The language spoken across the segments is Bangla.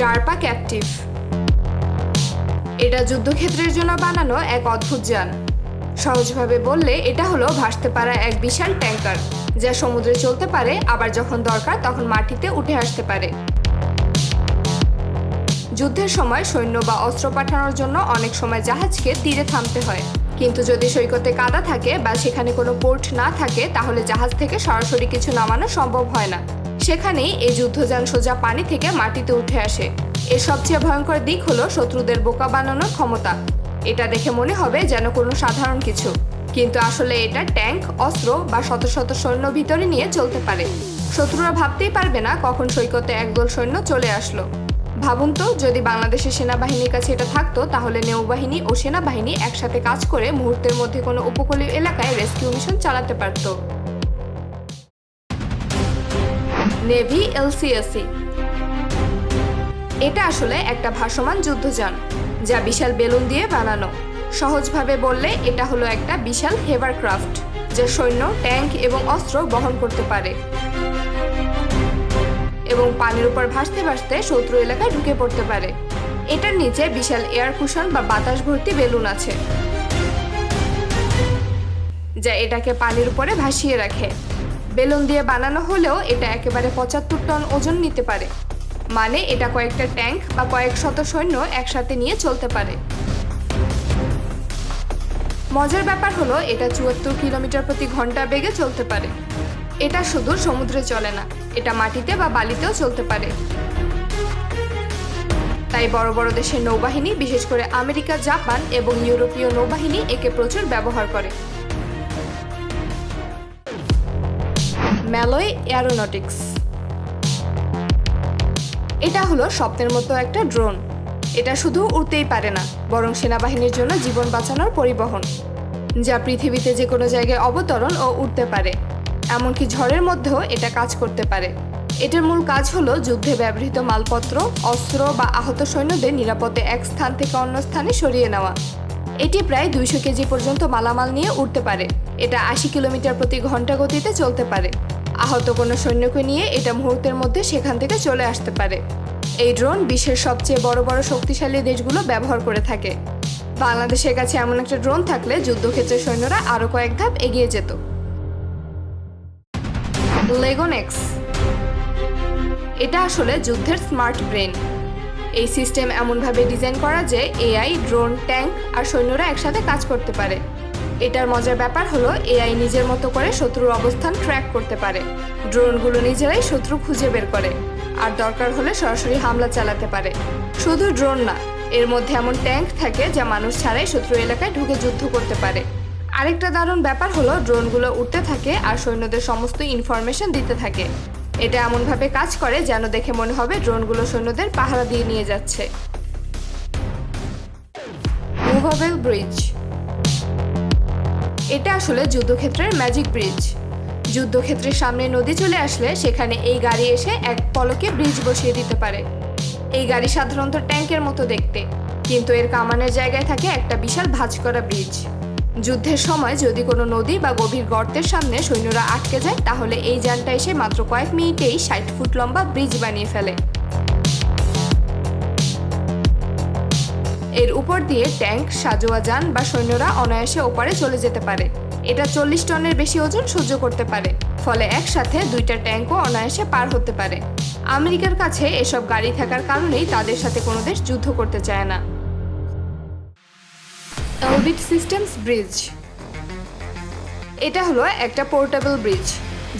ডারপা ক্যাপটিভ। এটা যুদ্ধক্ষেত্রের জন্য বানানো এক অদ্ভুত যান। সহজভাবে বললে এটা হলো ভাসতে পারা এক বিশাল ট্যাঙ্কার, যা সমুদ্রে চলতে পারে, আবার যখন দরকার তখন মাটিতে উঠে আসতে পারে। যুদ্ধের সময় সৈন্য বা অস্ত্র পাঠানোর জন্য অনেক সময় জাহাজকে তীরে থামতে হয়। কিন্তু যদি সৈকতে কাদা থাকে বা সেখানে কোনো পোর্ট না থাকে, তাহলে জাহাজ থেকে সরাসরি কিছু নামানো সম্ভব হয় না। সেখানেই এই যুদ্ধযান সোজা পানি থেকে মাটিতে উঠে আসে। এর সবচেয়ে ভয়ঙ্কর দিক হলো শত্রুদের বোকা বানানোর ক্ষমতা। এটা দেখে মনে হবে যেন কোনো সাধারণ কিছু। কিন্তু আসলে এটা ট্যাঙ্ক, অস্ত্র বা শত শত সৈন্য ভিতরে নিয়ে চলতে পারে। শত্রুরা ভাবতেই পারবে না কখন সৈকতে একদল সৈন্য চলে আসলো। ভাবুন তো, যদি বাংলাদেশের সেনাবাহিনীর কাছে এটা থাকতো, তাহলে নৌবাহিনী ও সেনাবাহিনী একসাথে কাজ করে মুহূর্তের মধ্যে কোনো উপকূলীয় এলাকায় রেস্কিউ মিশন চালাতে পারত। নেভি এলসিএসি এটা আসলে একটা ভাসমান যুদ্ধযান, যা বিশাল বেলুন দিয়ে বানানো। সহজভাবে বললে, এটা হলো একটা বিশাল হেভারক্রাফট, যা সৈন্য, ট্যাঙ্ক এবং অস্ত্র বহন করতে পারে। এবং পানির উপর ভাসতে ভাসতে শত্রু এলাকায় ঢুকে পড়তে পারে। এটার নিচে বিশাল এয়ার কুশন বা বাতাস ভর্তি বেলুন আছে, যা এটাকে পানির উপরে ভাসিয়ে রাখে। বেলুন দিয়ে বানানো হলেও এটা একেবারে পঁচাত্তর টন ওজন নিতে পারে। মানে এটা কয়েকটা ট্যাঙ্ক বা কয়েক শত সৈন্য একসাথে নিয়ে চলতে পারে। মজার ব্যাপার হলো এটা চুয়াত্তর কিলোমিটার প্রতি ঘণ্টা বেগে চলতে পারে। এটা শুধু সমুদ্রে চলে না, এটা মাটিতে বা বালিতেও চলতে পারে। তাই বড় বড় দেশের নৌবাহিনী, বিশেষ করে আমেরিকা, জাপান এবং ইউরোপীয় নৌবাহিনী একে প্রচুর ব্যবহার করে। ম্যালয় অ্যারোনটিক্স। এটা হলো স্বপ্নের মতো একটা ড্রোন। এটা শুধু উড়তেই পারে না, বরং সেনাবাহিনীর জন্য জীবন বাঁচানোর পরিবহন, যা পৃথিবীতে যে কোনো জায়গায় অবতরণ ও উঠতে পারে। এমনকি ঝড়ের মধ্যেও এটা কাজ করতে পারে। এটার মূল কাজ হলো যুদ্ধে ব্যবহৃত মালপত্র, অস্ত্র বা আহত সৈন্যদের নিরাপদে এক স্থান থেকে অন্য স্থানে সরিয়ে নেওয়া। এটি প্রায় দুইশো কেজি পর্যন্ত মালামাল নিয়ে উঠতে পারে। এটা আশি কিলোমিটার প্রতি ঘণ্টা গতিতে চলতে পারে। আহত কোনো সৈন্যকে নিয়ে এটা মুহূর্তের মধ্যে সেখান থেকে চলে আসতে পারে। এই ড্রোন বিশ্বের সবচেয়ে বড় বড় শক্তিশালী দেশগুলো ব্যবহার করে থাকে। বাংলাদেশের কাছে এমন একটা ড্রোন থাকলে যুদ্ধক্ষেত্রের সৈন্যরা আরও কয়েক ধাপ এগিয়ে যেত। লেগোনেক্স। এটা আসলে যুদ্ধের স্মার্ট ব্রেন। এই সিস্টেম এমনভাবে ডিজাইন করা যে এআই ড্রোন, ট্যাঙ্ক আর সৈন্যরা একসাথে কাজ করতে পারে। এটার মজার ব্যাপার হলো, এআই নিজের মতো করে শত্রুর অবস্থান ট্র্যাক করতে পারে। ড্রোনগুলো নিজেরাই শত্রু খুঁজে বের করে, আর দরকার হলে সরাসরি হামলা চালাতে পারে। শুধু ড্রোন না, এর মধ্যে এমন ট্যাঙ্ক থাকে যা মানুষ ছাড়াই শত্রু এলাকায় ঢুকে যুদ্ধ করতে পারে। আরেকটা দারুণ ব্যাপার হলো, ড্রোনগুলো উঠতে থাকে আর সৈন্যদের সমস্ত ইনফরমেশন দিতে থাকে। এটা এমনভাবে কাজ করে যেন দেখে মনে হবে ড্রোনগুলো সৈন্যদের পাহারা দিয়ে নিয়ে যাচ্ছে। মুভাবেল ব্রিজ এটা আসলে যুদ্ধক্ষেত্রের ম্যাজিক ব্রিজ যুদ্ধক্ষেত্রের সামনে নদী চলে আসলে সেখানে এই গাড়ি এসে এক পলকে ব্রিজ বসিয়ে দিতে পারে। এই গাড়ি সাধারণত ট্যাঙ্কের মতো দেখতে, কিন্তু এর কামানের জায়গায় থাকে একটা বিশাল ভাঁজ করা ব্রিজ যুদ্ধের সময় যদি কোনো নদী বা গভীর গর্তের সামনে সৈন্যরা আটকে যায়, তাহলে এই যানটা এসে মাত্র কয়েক মিনিটেই ষাট ফুট লম্বা ব্রিজ বানিয়ে ফেলে। এর উপর দিয়ে ট্যাঙ্ক সাজোয়া যান বা সৈন্যরা অনায়াসে ওপারে চলে যেতে পারে। এটা চল্লিশ টনের বেশি ওজন সহ্য করতে পারে, ফলে একসাথে দুইটা ট্যাঙ্কও অনায়াসে পার হতে পারে। আমেরিকার কাছে এসব গাড়ি থাকার কারণেই তাদের সাথে কোনো দেশ যুদ্ধ করতে চায় না। Systems bridge. এটা হলো একটা পোর্টেবল ব্রিজ।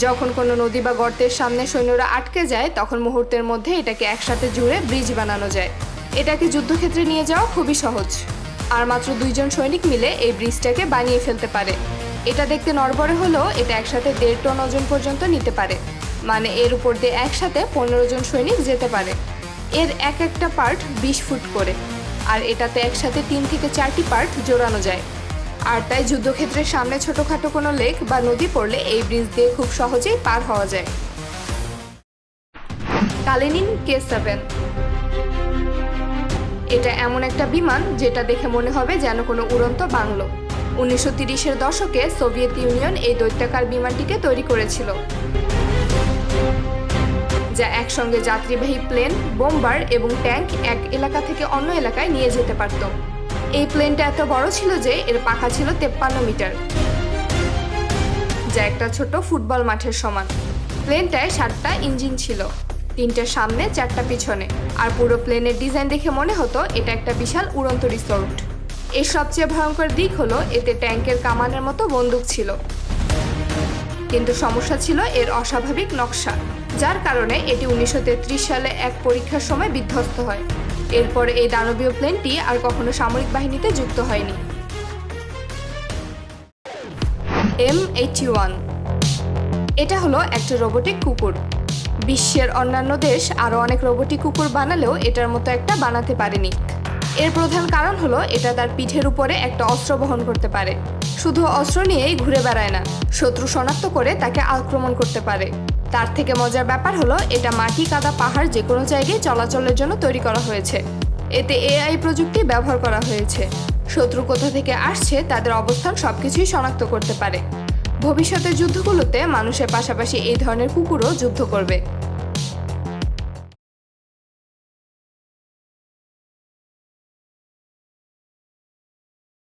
যখন কোনো নদী বা গর্তের সামনে সৈন্যরা আটকে যায়, তখন মুহূর্তের মধ্যে এটাকে একসাথে জুড়ে ব্রিজ বানানো যায়। এটাকে যুদ্ধক্ষেত্রে নিয়ে যাওয়া খুবই সহজ। আর মাত্র দুইজন সৈনিক মিলে এই ব্রিজটাকে বানিয়ে ফেলতে পারে। এটা দেখতে নড়বড়ে হলেও এটা একসাথে দেড় টন ওজন পর্যন্ত নিতে পারে। মানে এর উপর দিয়ে একসাথে পনেরো জন সৈনিক যেতে পারে। এর এক একটা পার্ট বিশ ফুট করে। আর এটাতে একসাথে তিন থেকে চারটি পার্ট জোড়ানো যায়। আর তাই যুদ্ধক্ষেত্রের সামনে ছোটোখাটো কোনো লেক বা নদী পড়লে এই ব্রিজ দিয়ে খুব সহজেই পার হওয়া যায়। Kalinin K seven. এটা এমন একটা বিমান যেটা দেখে মনে হবে যেন কোনো উড়ন্ত বাংলো। উনিশশো তিরিশের দশকে সোভিয়েত ইউনিয়ন এই দৈত্যাকার বিমানটিকে তৈরি করেছিল। যা একসঙ্গে যাত্রীবাহী প্লেন, বোম্বার এবং ট্যাঙ্ক এক এলাকা থেকে অন্য এলাকায় নিয়ে যেতে পারত। এই প্লেনটা এত বড় ছিল যে এর পাখা ছিল তেপ্পান্ন মিটার, যা একটা ছোট ফুটবল মাঠের সমান। প্লেনটায় সাতটা ইঞ্জিন ছিল। তিনটে সামনে, চারটা পিছনে। আর পুরো প্লেনের ডিজাইন দেখে মনে হতো এটা একটা বিশাল উড়ন্ত রিসোর্ট এর সবচেয়ে ভয়ঙ্কর দিক হলো এতে ট্যাঙ্কের কামানের মতো বন্দুক ছিল। কিন্তু সমস্যা ছিল এর অস্বাভাবিক নকশা, যার কারণে এটি উনিশশো তেত্রিশ সালে এক পরীক্ষার সময় বিধ্বস্ত হয়। এরপর এই দানবীয় প্লেনটি আর কখনো সামরিক বাহিনীতে যুক্ত হয়নি। এম এইটি ওয়ান এটা হলো একটা রোবোটিক কুকুর। বিশ্বের অন্যান্য দেশ আরও অনেক রোবোটিক কুকুর বানালেও এটার মতো একটা বানাতে পারেনি। এর প্রধান কারণ হলো এটা তার পিঠের উপরে একটা অস্ত্র বহন করতে পারে। শুধু অস্ত্র নিয়েই ঘুরে বেড়ায় না, শত্রু শনাক্ত করে তাকে আক্রমণ করতে পারে। তার থেকে মজার ব্যাপার হলো এটা মাটি, কাদা, পাহাড় যে কোনো জায়গায় চলাচলের জন্য তৈরি করা হয়েছে। এতে এআই প্রযুক্তি ব্যবহার করা হয়েছে। শত্রু কোথা থেকে আসছে, তাদের অবস্থান সবকিছুই শনাক্ত করতে পারে। ভবিষ্যতের যুদ্ধগুলোতে মানুষের পাশাপাশি এই ধরনের কুকুরও যুদ্ধ করবে।